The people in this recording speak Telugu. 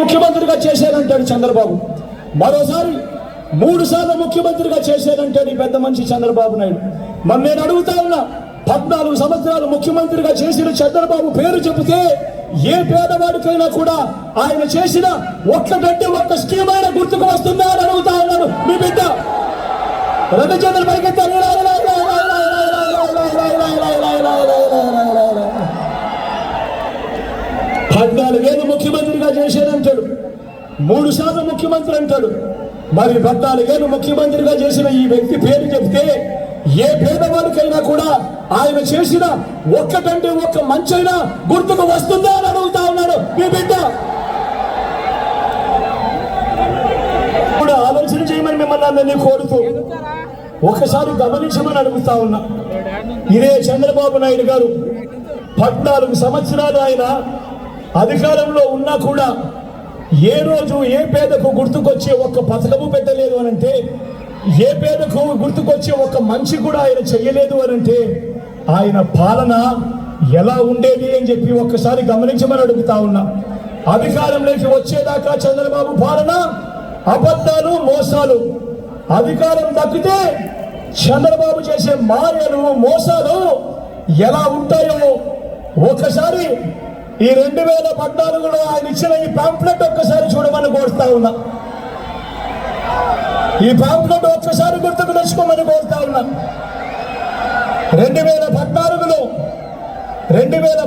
ముఖ్యమంత్రిగా చేశానంటాడు చంద్రబాబు. మరోసారి మూడు సార్లు ముఖ్యమంత్రిగా చేశానంటాడు ఈ పెద్ద మనిషి చంద్రబాబు నాయుడు. మరి నేను అడుగుతా ఉన్నా పద్నాలుగు సంవత్సరాలు ముఖ్యమంత్రిగా చేసిన చంద్రబాబు పేరు చెబితే ఏ పేదవాడికైనా కూడా ఆయన చేసిన ఒక్కటంటే ఒక్క స్కీమ్ ఆయన గుర్తుకు వస్తుందా అని అడుగుతా ఉన్నాడు మీ బిడ్డ రెండు చేతులు పైకెత్తారు పద్నాలుగేళ్ళు ముఖ్యమంత్రిగా చేశానంటాడు మూడు శాతం ముఖ్యమంత్రి అంటాడు. మరి పద్నాలుగేళ్ళు ముఖ్యమంత్రిగా చేసిన ఈ వ్యక్తి పేరు చెప్తే ఏ పేదవాడికైనా కూడా ఆయన చేసిన ఒక్కటంటే ఒక్క మంచైనా గుర్తుకు వస్తుందా అని అడుగుతా ఉన్నాడు. మీ బిడ్డ. ఇప్పుడు ఆలోచన చేయమని మిమ్మల్ని అందరినీ కోరుతూ ఒకసారి గమనించమని అడుగుతా ఉన్నా. ఇదే చంద్రబాబు నాయుడు గారు పద్నాలుగు సంవత్సరాలు ఆయన అధికారంలో ఉన్నా కూడా ఏ రోజు ఏ పేదకు గుర్తుకొచ్చే ఒక్క పథకము పెట్టలేదు అనంటే ఏ పేదకు గుర్తుకొచ్చే ఒక్క మంచి కూడా ఆయన చేయలేదు అనంటే ఆయన పాలన ఎలా ఉండేది అని చెప్పి ఒక్కసారి గమనించమని అడుగుతా ఉన్నా. అధికారంలోకి వచ్చేదాకా చంద్రబాబు పాలన అబద్ధాలు మోసాలు. అధికారం దక్కితే చంద్రబాబు చేసే మాయలు మోసాలు ఎలా ఉంటాయో ఒకసారి ఈ రెండు వేల పద్నాలుగులో ఆయన ఇచ్చిన ఈ పాంప్లెట్ ఒక్కసారి చూడమని కోరుతా ఉన్నా. ఈ పాంప్లెట్ ఒక్కసారి గుర్తుకు తెచ్చుకోమని కోరుతా ఉన్నా. రెండు వేల పద్నాలుగులో రెండు వేల